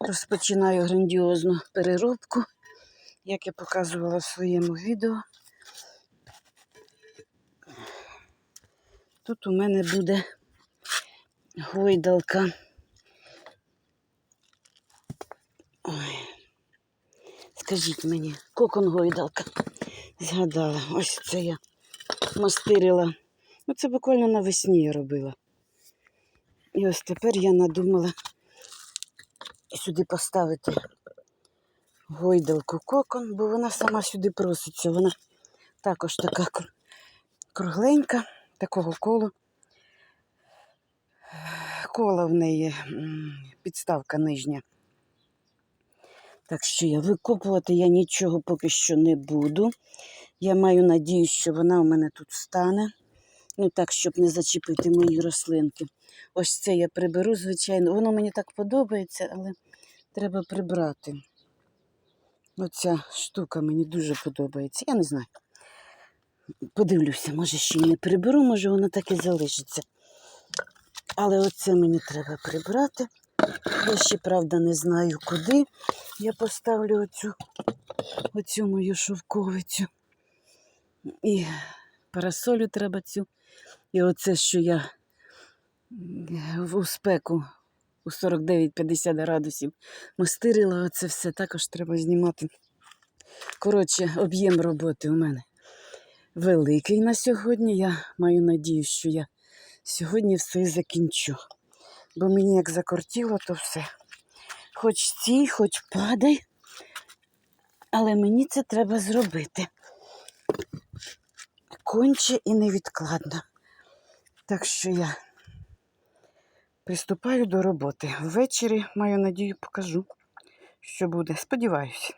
Розпочинаю грандіозну переробку, як я показувала в своєму відео. Тут у мене буде гойдалка. Ой. Скажіть мені, кокон гойдалка. Згадала, ось це я мастирила. Ну, це буквально навесні я робила. І ось тепер я надумала сюди поставити гойдалку кокон, бо вона сама сюди проситься. Вона також така кругленька, такого колу. Кола в неї підставка нижня. Так що я викопувати я нічого поки що не буду. Я маю надію, що вона у мене тут стане. Ну так, щоб не зачепити мої рослинки. Ось це я приберу, звичайно. Воно мені так подобається, але треба прибрати. Оця штука мені дуже подобається. Я не знаю. Подивлюся, може ще й не приберу, може воно так і залишиться. Але оце мені треба прибрати. Я ще, правда, не знаю, куди я поставлю оцю, оцю мою шовковицю. І парасолю треба цю. І оце, що я в спеку у 49-50 градусів мастирила, оце все також треба знімати. Коротше, об'єм роботи у мене великий на сьогодні. Я маю надію, що я сьогодні все закінчу. Бо мені як закортіло, то все. Хоч стій, хоч падай, але мені це треба зробити. Конче і невідкладно. Так що я приступаю до роботи. Ввечері, маю надію, покажу, що буде. Сподіваюся.